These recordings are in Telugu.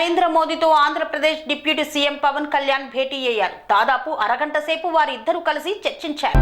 నరేంద్ర మోదీతో ఆంధ్రప్రదేశ్ డిప్యూటీ సీఎం పవన్ కళ్యాణ్ భేటీ అయ్యారు. దాదాపు అరగంట సేపు వారిద్దరూ కలిసి చర్చించారు.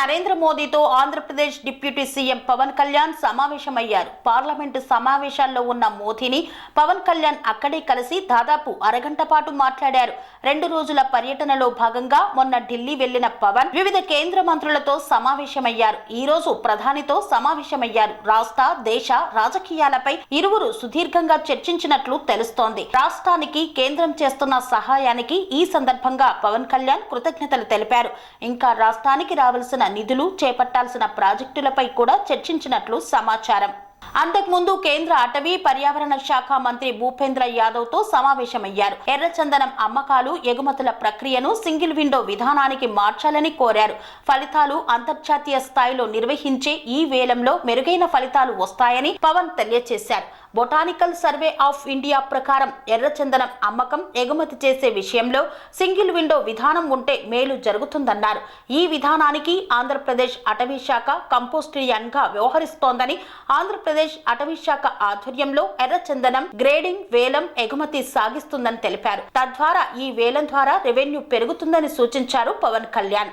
నరేంద్ర మోదీతో ఆంధ్రప్రదేశ్ డిప్యూటీ సీఎం పవన్ కళ్యాణ్ సమావేశమయ్యారు. పార్లమెంటు సమావేశాల్లో ఉన్న మోదీని పవన్ కళ్యాణ్ అక్కడే కలిసి దాదాపు అరగంట పాటు మాట్లాడారు. రెండు రోజుల పర్యటనలో భాగంగా మొన్న ఢిల్లీ వెళ్ళిన పవన్ వివిధ కేంద్ర మంత్రులతో సమావేశమయ్యారు. ఈ రోజు ప్రధానితో సమావేశమయ్యారు. రాష్ట్ర దేశ రాజకీయాలపై ఇరువురు సుదీర్ఘంగా చర్చించినట్లు తెలుస్తోంది. రాష్ట్రానికి కేంద్రం చేస్తున్న సహాయానికి ఈ సందర్భంగా పవన్ కళ్యాణ్ కృతజ్ఞతలు తెలిపారు. ఇంకా రాష్ట్రానికి రావాల్సిన నిధులు చేపట్టాల్సిన ప్రాజెక్టులపై కూడా చర్చించినట్లు సమాచారం. అంతకుముందు కేంద్ర అటవీ పర్యావరణ శాఖ మంత్రి భూపేంద్ర యాదవ్తో సమావేశమయ్యారు. ఎర్రచందనం అమ్మకాలు ఎగుమతుల ప్రక్రియను సింగిల్ విండో విధానానికి మార్చాలని కోరారు. ఫలితాలు అంతర్జాతీయ స్థాయిలో నిర్వహించే ఈ వేలంలో మెరుగైన ఫలితాలు వస్తాయని పవన్ తెలియజేశారు. బొటానికల్ సర్వే ఆఫ్ ఇండియా ప్రకారం ఎర్రచందనం అమ్మకం ఎగుమతి చేసే విషయంలో సింగిల్ విండో విధానం ఉంటే మేలు జరుగుతుందన్నారు. ఈ విధానానికి ఆంధ్రప్రదేశ్ అటవీ శాఖ కంపోస్టియన్గా వ్యవహరిస్తోందని ఆంధ్రప్రదేశ్ అటవీ శాఖ ఆధ్వర్యంలో ఎర్రచందనం గ్రేడింగ్ వేలం ఎగుమతి సాగిస్తుందని తెలిపారు. తద్వారా ఈ వేలం ద్వారా రెవెన్యూ పెరుగుతుందని సూచించారు పవన్ కళ్యాణ్.